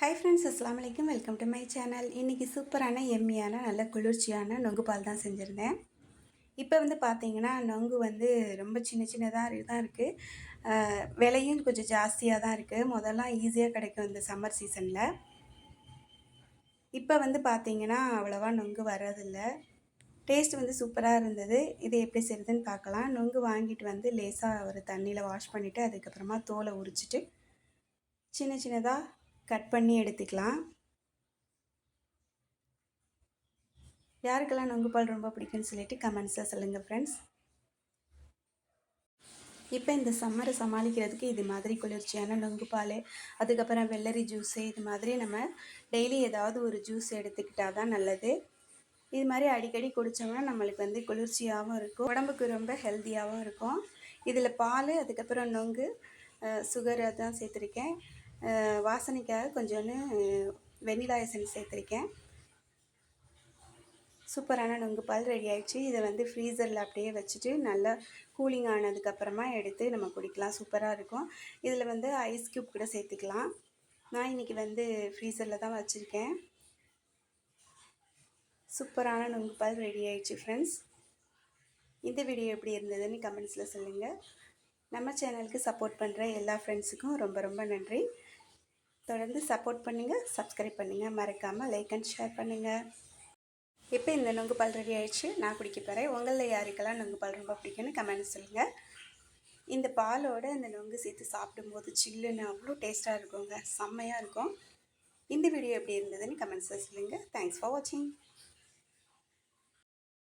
Hi friends அஸ்லாம் வலைக்கம் welcome to my channel இன்றைக்கி சூப்பரான எம்மியான நல்ல குளிர்ச்சியான நொங்கு பால் தான் செஞ்சுருந்தேன். இப்போ வந்து பார்த்தீங்கன்னா நொங்கு வந்து ரொம்ப சின்ன சின்னதாக தான் இருக்குது விலையும் கொஞ்சம் ஜாஸ்தியாக தான் இருக்குது முதல்லாம் ஈஸியாக கிடைக்கும் இந்த சம்மர் சீசனில் இப்போ வந்து பார்த்தீங்கன்னா அவ்வளோவா நொங்கு வர்றதில்ல. டேஸ்ட் வந்து சூப்பராக இருந்தது. இது எப்படி செய்யுதுன்னு பார்க்கலாம் நொங்கு வாங்கிட்டு வந்து லேசாக ஒரு தண்ணியில் வாஷ் பண்ணிவிட்டு அதுக்கப்புறமா தோலை உரிச்சிட்டு சின்ன சின்னதாக கட் பண்ணி எடுத்துக்கலாம். யாருக்கெல்லாம் நொங்கு பால் ரொம்ப பிடிக்கும்னு சொல்லிட்டு கமெண்ட்ஸில் சொல்லுங்கள் ஃப்ரெண்ட்ஸ் இப்போ இந்த சம்மரை சமாளிக்கிறதுக்கு இது மாதிரி குளிர்ச்சியான நொங்கு பால் அதுக்கப்புறம் வெள்ளரி ஜூஸு இது மாதிரி நம்ம டெய்லி ஏதாவது ஒரு ஜூஸ் எடுத்துக்கிட்டால் தான் நல்லது. இது மாதிரி அடிக்கடி குடித்தோம்னா நம்மளுக்கு வந்து குளிர்ச்சியாகவும் இருக்கும் உடம்புக்கு ரொம்ப ஹெல்த்தியாகவும் இருக்கும். இதில் பால் அதுக்கப்புறம் நொங்கு சுகர் அதான் சேர்த்துருக்கேன். வாசனைக்காக கொஞ்சோன்னு வெண்ணிலா எசன்ஸ் சேர்த்துருக்கேன். சூப்பரான நொங்கு பால் ரெடி ஆகிடுச்சு இதை வந்து ஃப்ரீசரில் அப்படியே வச்சுட்டு நல்லா கூலிங் ஆனதுக்கப்புறமா எடுத்து நம்ம குடிக்கலாம். சூப்பராக இருக்கும். இதில் வந்து ஐஸ் க்யூப் கூட சேர்த்துக்கலாம். நான் இன்றைக்கி வந்து ஃப்ரீசரில் தான் வச்சுருக்கேன். சூப்பரான நொங்கு பால் ரெடி ஆகிடுச்சு ஃப்ரெண்ட்ஸ் இந்த வீடியோ எப்படி இருந்ததுன்னு கமெண்ட்ஸில் சொல்லுங்கள் நம்ம சேனலுக்கு சப்போர்ட் பண்ணுற எல்லா ஃப்ரெண்ட்ஸுக்கும் ரொம்ப ரொம்ப நன்றி. தொடர்ந்து சப்போர்ட் பண்ணுங்கள் சப்ஸ்கிரைப் பண்ணுங்கள் மறக்காமல் லைக் அண்ட் ஷேர் பண்ணுங்கள் இப்போ இந்த நொங்கு பால் ரெடி ஆயிடுச்சு. நான் குடிக்க போகிறேன் உங்களில் யாருக்கெல்லாம் நொங்கு பால் ரொம்ப பிடிக்கும்னு கமெண்ட் சொல்லுங்கள் இந்த பாலோட இந்த நொங்கு சேர்த்து சாப்பிடும்போது சில்லுன்னு அவ்வளோ டேஸ்ட்டாக இருக்குங்க. செம்மையாக இருக்கும். இந்த வீடியோ எப்படி இருந்ததுன்னு கமெண்ட்ஸில் சொல்லுங்கள் தேங்க்ஸ் ஃபார் வாட்சிங்